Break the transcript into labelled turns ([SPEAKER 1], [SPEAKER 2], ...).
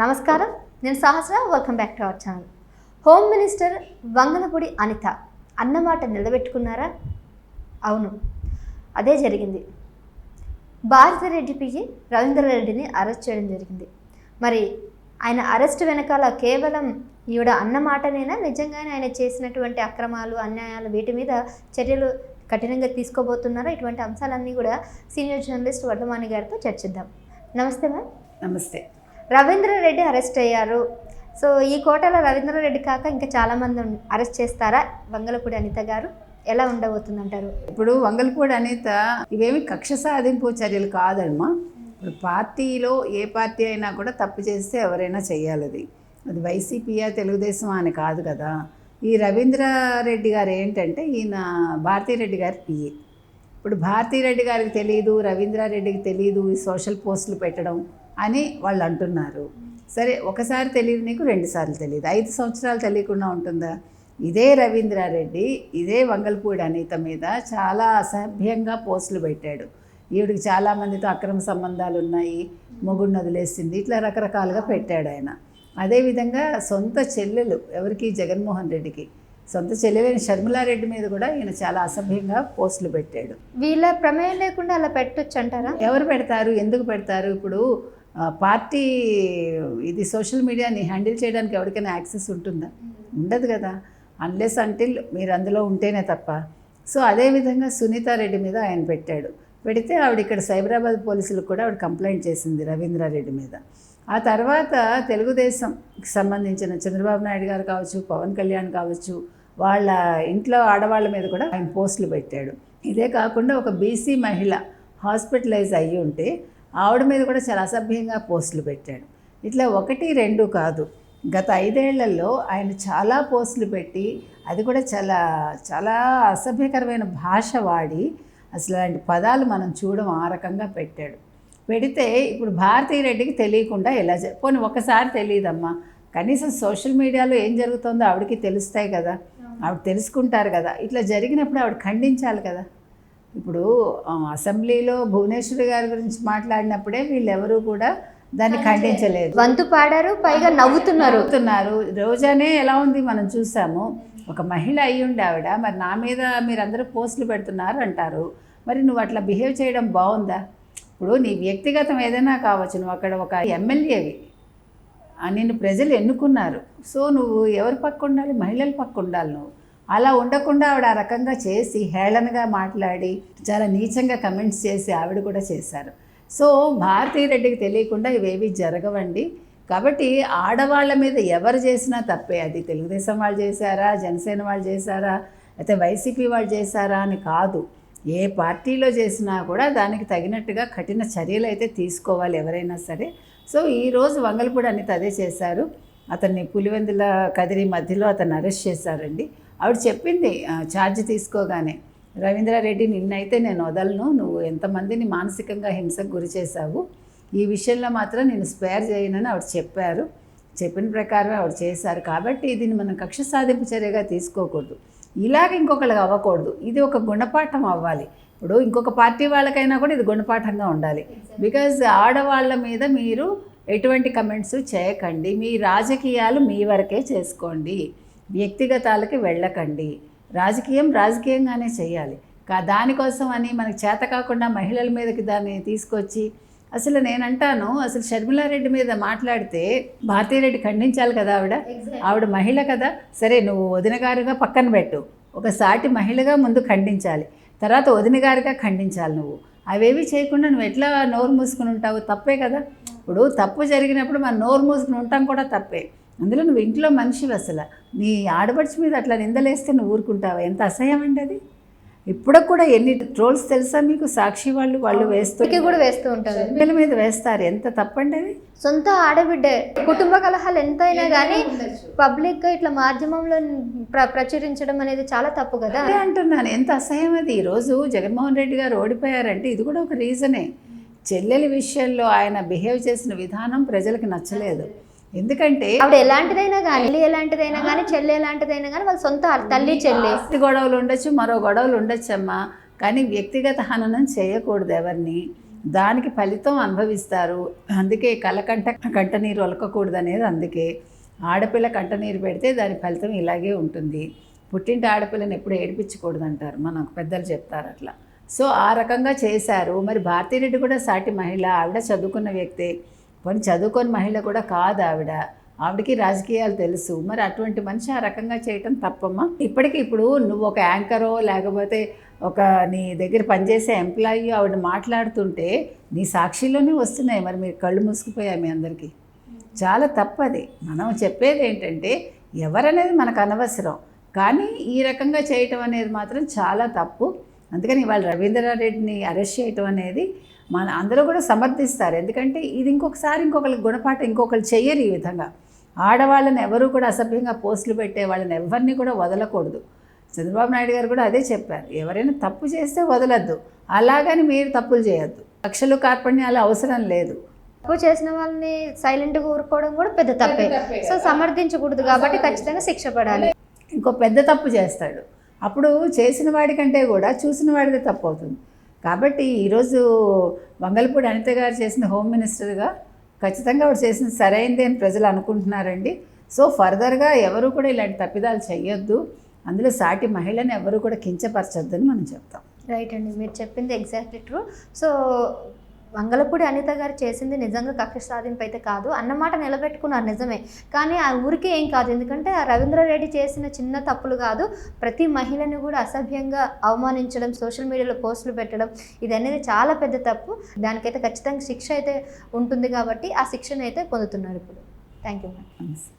[SPEAKER 1] నమస్కారం. నేను Sahasra welcome back to our channel home minister Vangalapudi Anitha అన్నమాట నిలబెట్టుకున్నారా? అవును అదే జరిగింది. భారతిరెడ్డి పిజి రవీంద్రారెడ్డిని అరెస్ట్ చేయడం జరిగింది. మరి ఆయన అరెస్ట్ వెనకాల కేవలం ఈవిడ అన్నమాటనైనా నిజంగానే ఆయన చేసినటువంటి అక్రమాలు అన్యాయాలు వీటి మీద చర్యలు కఠినంగా తీసుకోబోతున్నారా? ఇటువంటి అంశాలన్నీ కూడా సీనియర్ జర్నలిస్ట్ వర్ధమాని గారితో చర్చిద్దాం. నమస్తే మ్యామ్.
[SPEAKER 2] నమస్తే.
[SPEAKER 1] రవీంద్రరెడ్డి అరెస్ట్ అయ్యారు. సో ఈ కోటలో రవీంద్రరెడ్డి కాక ఇంకా చాలామంది అరెస్ట్ చేస్తారా? వంగలపూడి అనిత గారు ఎలా ఉండబోతుందంటారు?
[SPEAKER 2] ఇప్పుడు వంగలపూడి అనిత ఇవేమి కక్ష సాధింపు చర్యలు కాదమ్మా. ఇప్పుడు పార్టీలో ఏ పార్టీ అయినా కూడా తప్పు చేస్తే ఎవరైనా చేయాలి అది. అది వైసీపీయా తెలుగుదేశం అని కాదు కదా. ఈ రవీంద్రారెడ్డి గారు ఏంటంటే ఈయన భారతీరెడ్డి గారి పిఏ ఇప్పుడు భారతీరెడ్డి గారికి తెలియదు రవీంద్రారెడ్డికి తెలియదు ఈ సోషల్ పోస్టులు పెట్టడం. అని వాళ్ళు అంటున్నారు. సరే ఒకసారి తెలియదు నీకు రెండుసార్లు తెలియదు. ఐదు సంవత్సరాలు తెలియకుండా ఉంటుందా? ఇదే రవీంద్రారెడ్డి ఇదే వంగల్పూడి అనిత మీద చాలా అసభ్యంగా పోస్టులు పెట్టాడు. ఈవిడికి చాలామందితో అక్రమ సంబంధాలు ఉన్నాయి మొగుడిని వదిలేసింది ఇట్లా రకరకాలుగా పెట్టాడు ఆయన. అదేవిధంగా సొంత చెల్లెలు ఎవరికి? జగన్మోహన్ రెడ్డికి. సొంత చెల్లెలైన షర్మిలారెడ్డి మీద కూడా ఈయన చాలా అసభ్యంగా పోస్టులు పెట్టాడు.
[SPEAKER 1] వీళ్ళ ప్రమేయం లేకుండా అలా పెట్టొచ్చు అంటారా
[SPEAKER 2] ఎవరు పెడతారు? ఎందుకు పెడతారు? ఇప్పుడు పార్టీ ఇది సోషల్ మీడియాని హ్యాండిల్ చేయడానికి ఎవరికైనా యాక్సెస్ ఉంటుందా? ఉండదు కదా. అన్లెస్ అంటిల్ మీరు అందులో ఉంటేనే తప్ప. సో అదేవిధంగా సునీతారెడ్డి మీద ఆయన పెట్టాడు. పెడితే ఆవిడ ఇక్కడ సైబరాబాద్ పోలీసులకు కూడా ఆవిడ కంప్లైంట్ చేసింది రవీంద్రారెడ్డి మీద. ఆ తర్వాత తెలుగుదేశంకి సంబంధించిన చంద్రబాబు నాయుడు గారు కావచ్చు పవన్ కళ్యాణ్ కావచ్చు వాళ్ళ ఇంట్లో ఆడవాళ్ళ మీద కూడా ఆయన పోస్టులు పెట్టాడు. ఇదే కాకుండా ఒక బీసీ మహిళ హాస్పిటలైజ్ అయ్యి ఉంటే ఆవిడ మీద కూడా చాలా అసభ్యంగా పోస్టులు పెట్టాడు. ఇట్లా ఒకటి రెండు కాదు. గత ఐదేళ్ళలో ఆయన చాలా పోస్టులు పెట్టి అది కూడా చాలా చాలా అసభ్యకరమైన భాష వాడి అసలు అలాంటి పదాలు మనం చూడడం ఆ రకంగా పెట్టాడు. పెడితే ఇప్పుడు భారతీయ రెడ్డికి తెలియకుండా ఎలా పోనీ ఒకసారి తెలియదమ్మా. కనీసం సోషల్ మీడియాలో ఏం జరుగుతుందో ఆవిడకి తెలుస్తాయి కదా. ఆవిడ తెలుసుకుంటారు కదా. ఇట్లా జరిగినప్పుడు ఆవిడ ఖండించాలి కదా. ఇప్పుడు అసెంబ్లీలో భువనేశ్వరి గారి గురించి మాట్లాడినప్పుడే వీళ్ళెవరూ కూడా దాన్ని ఖండించలేదు.
[SPEAKER 1] వంతు పాడారు పైగా నవ్వుతున్నారు.
[SPEAKER 2] అవుతున్నారు రోజానే ఎలా ఉంది మనం చూసాము. ఒక మహిళ అయ్యి ఉండి ఆవిడ మరి నా మీద మీరందరూ పోస్టులు పెడుతున్నారు అంటారు. మరి నువ్వు అట్లా బిహేవ్ చేయడం బాగుందా? ఇప్పుడు నీ వ్యక్తిగతం ఏదైనా కావచ్చు నువ్వు అక్కడ ఒక ఎమ్మెల్యేవి. నిన్ను ప్రజలు ఎన్నుకున్నారు. సో నువ్వు ఎవరి పక్క ఉండాలి? మహిళల పక్క ఉండాలి నువ్వు. అలా ఉండకుండా ఆవిడ ఆ రకంగా చేసి హేళనగా మాట్లాడి చాలా నీచంగా కమెంట్స్ చేసి ఆవిడ కూడా చేశారు. సో భారతీ రెడ్డికి తెలియకుండా ఇవేవి జరగవండి. కాబట్టి ఆడవాళ్ళ మీద ఎవరు చేసినా తప్పే. అది తెలుగుదేశం వాళ్ళు చేశారా? జనసేన వాళ్ళు చేశారా? అయితే వైసీపీ వాళ్ళు చేశారా అని కాదు. ఏ పార్టీలో చేసినా కూడా దానికి తగినట్టుగా కఠిన చర్యలు అయితే తీసుకోవాలి ఎవరైనా సరే. సో ఈరోజు వంగలపూడి అనేది అదే చేశారు. అతన్ని పులివెందుల కదిరి మధ్యలో అతన్ని అరెస్ట్ చేశారండి. ఆవిడ చెప్పింది ఛార్జ్ తీసుకోగానే. రవీంద్రారెడ్డి నిన్నైతే నేను వదలను. నువ్వు ఎంతమందిని మానసికంగా హింసకు గురి చేశావు? ఈ విషయంలో మాత్రం నేను స్పేర్ చేయనని ఆవిడ చెప్పారు. చెప్పిన ప్రకారం ఆవిడ చేశారు. కాబట్టి దీన్ని మనం కక్ష సాధింపు చర్యగా తీసుకోకూడదు. ఇలాగ ఇంకొకరికి అవ్వకూడదు. ఇది ఒక గుణపాఠం అవ్వాలి. ఇప్పుడు ఇంకొక పార్టీ వాళ్ళకైనా కూడా ఇది గుణపాఠంగా ఉండాలి. బికాజ్ ఆడవాళ్ళ మీద మీరు ఎటువంటి కమెంట్స్ చేయకండి. మీ రాజకీయాలు మీ వరకే చేసుకోండి. వ్యక్తిగతాలకి వెళ్ళకండి. రాజకీయం రాజకీయంగానే చేయాలి. కా దానికోసం అని మనకి చేత కాకుండా మహిళల మీదకి దాన్ని తీసుకొచ్చి అసలు నేనంటాను అసలు షర్మిలారెడ్డి మీద మాట్లాడితే భారతీరెడ్డి ఖండించాలి కదా ఆవిడ? ఆవిడ మహిళ కదా? సరే నువ్వు వదిన గారుగా పక్కన పెట్టు. ఒక సాటి మహిళగా ముందు ఖండించాలి. తర్వాత వదిన గారుగా ఖండించాలి నువ్వు. అవేవి చేయకుండా నువ్వు ఎట్లా నోరు మూసుకుని ఉంటావు? తప్పే కదా. ఇప్పుడు తప్పు జరిగినప్పుడు మనం నోరు మూసుకుని ఉంటాం కూడా తప్పే. అందులో నువ్వు ఇంట్లో మనిషివి అసలు. నీ ఆడపడిచి మీద అట్లా నిందలేస్తే నువ్వు ఊరుకుంటావా? ఎంత అసహ్యం అండి అది? ఇప్పుడు కూడా ఎన్ని ట్రోల్స్ తెలుసా మీకు? సాక్షి వాళ్ళు వాళ్ళు వేస్తూ
[SPEAKER 1] కూడా వేస్తూ ఉంటారు.
[SPEAKER 2] పిల్లల మీద వేస్తారు. ఎంత తప్పండి అది?
[SPEAKER 1] సొంత ఆడబిడ్డే కుటుంబ కలహాలు ఎంతైనా కానీ పబ్లిక్గా ఇట్లా మాధ్యమంలో ప్ర ప్రచురించడం అనేది చాలా తప్పు కదా?
[SPEAKER 2] అదే అంటున్నాను. ఎంత అసహ్యం అది? ఈరోజు జగన్మోహన్ రెడ్డి గారు ఓడిపోయారంటే ఇది కూడా ఒక రీజనే. చెల్లెలి విషయంలో ఆయన బిహేవ్ చేసిన విధానం ప్రజలకు నచ్చలేదు. ఎందుకంటే
[SPEAKER 1] ఆవిడ ఎలాంటిదైనా కానీ ఎలాంటిదైనా కానీ చెల్లి ఎలాంటిదైనా కానీ వాళ్ళ సొంత తల్లి చెల్లి.
[SPEAKER 2] గొడవలు ఉండొచ్చు మరో గొడవలు ఉండొచ్చమ్మా. కానీ వ్యక్తిగత హననం చేయకూడదు ఎవరిని. దానికి ఫలితం అనుభవిస్తారు. అందుకే కలకంట కంట నీరు ఒలకకూడదు అనేది అందుకే. ఆడపిల్ల కంట నీరు పెడితే దాని ఫలితం ఇలాగే ఉంటుంది. పుట్టింటి ఆడపిల్లని ఎప్పుడు ఏడిపించకూడదు అంటారు మనకు పెద్దలు చెప్తారు అట్లా. సో ఆ రకంగా చేశారు. మరి భారతీరెడ్డి కూడా సాటి మహిళ ఆవిడ చదువుకున్న వ్యక్తే. పని చదువుకొని మహిళ కూడా కాదు ఆవిడ. ఆవిడకి రాజకీయాలు తెలుసు. మరి అటువంటి మనిషి ఆ రకంగా చేయటం తప్పమ్మా? ఇప్పటికి ఇప్పుడు నువ్వు ఒక యాంకరో లేకపోతే ఒక నీ దగ్గర పనిచేసే ఎంప్లాయీ ఆవిడ మాట్లాడుతుంటే నీ సాక్షిలోనే వస్తున్నాయి మరి మీరు కళ్ళు మూసుకుపోయాయి మీ అందరికీ. చాలా తప్పది. మనం చెప్పేది ఏంటంటే ఎవరనేది మనకు అనవసరం. కానీ ఈ రకంగా చేయటం అనేది మాత్రం చాలా తప్పు. అందుకని ఇవాళ రవీంద్రారెడ్డిని అరెస్ట్ చేయటం అనేది మన అందరూ కూడా సమర్థిస్తారు. ఎందుకంటే ఇది ఇంకొకసారి ఇంకొకరికి గుణపాఠం ఇంకొకరు చెయ్యరు ఈ విధంగా. ఆడవాళ్ళని ఎవరు కూడా అసభ్యంగా పోస్టులు పెట్టే వాళ్ళని ఎవరిని కూడా వదలకూడదు. చంద్రబాబు నాయుడు గారు కూడా అదే చెప్పారు. ఎవరైనా తప్పు చేస్తే వదలద్దు. అలాగని మీరు తప్పులు చేయొద్దు. లక్షలు కార్పణ్యాలు అవసరం లేదు.
[SPEAKER 1] తప్పు చేసిన వాళ్ళని సైలెంట్గా ఊరుకోవడం కూడా పెద్ద తప్పే. సో సమర్థించకూడదు కాబట్టి ఖచ్చితంగా శిక్ష పడాలి.
[SPEAKER 2] ఇంకో పెద్ద తప్పు చేస్తాడు. అప్పుడు చేసిన వాడికంటే కూడా చూసిన వాడిదే తప్పు అవుతుంది. కాబట్టి ఈరోజు వంగలపూడి అనిత గారు చేసిన హోమ్ మినిస్టర్గా ఖచ్చితంగా ఆవిడ చేసిన సరైంది అని ప్రజలు అనుకుంటున్నారండి. సో ఫర్దర్గా ఎవరు కూడా ఇలాంటి తప్పిదాలు చేయొద్దు అందులో సాటి మహిళని ఎవరు కూడా కించపరచొద్దని మనం చెప్తాం.
[SPEAKER 1] రైట్ అండి. మీరు చెప్పింది exactly true. So Mangalapudi Anitha గారు చేసింది నిజంగా కక్ష సాధింపు అయితే కాదు అన్నమాట నిలబెట్టుకున్నారు నిజమే. కానీ ఆ ఊరికే ఏం కాదు. ఎందుకంటే ఆ రవీంద్రారెడ్డి చేసిన చిన్న తప్పులు కాదు. ప్రతి మహిళను కూడా అసభ్యంగా అవమానించడం సోషల్ మీడియాలో పోస్టులు పెట్టడం ఇది అనేది చాలా పెద్ద తప్పు. దానికైతే ఖచ్చితంగా శిక్ష అయితే ఉంటుంది కాబట్టి ఆ శిక్షను అయితే పొందుతున్నారు ఇప్పుడు. Thank you
[SPEAKER 2] ma'am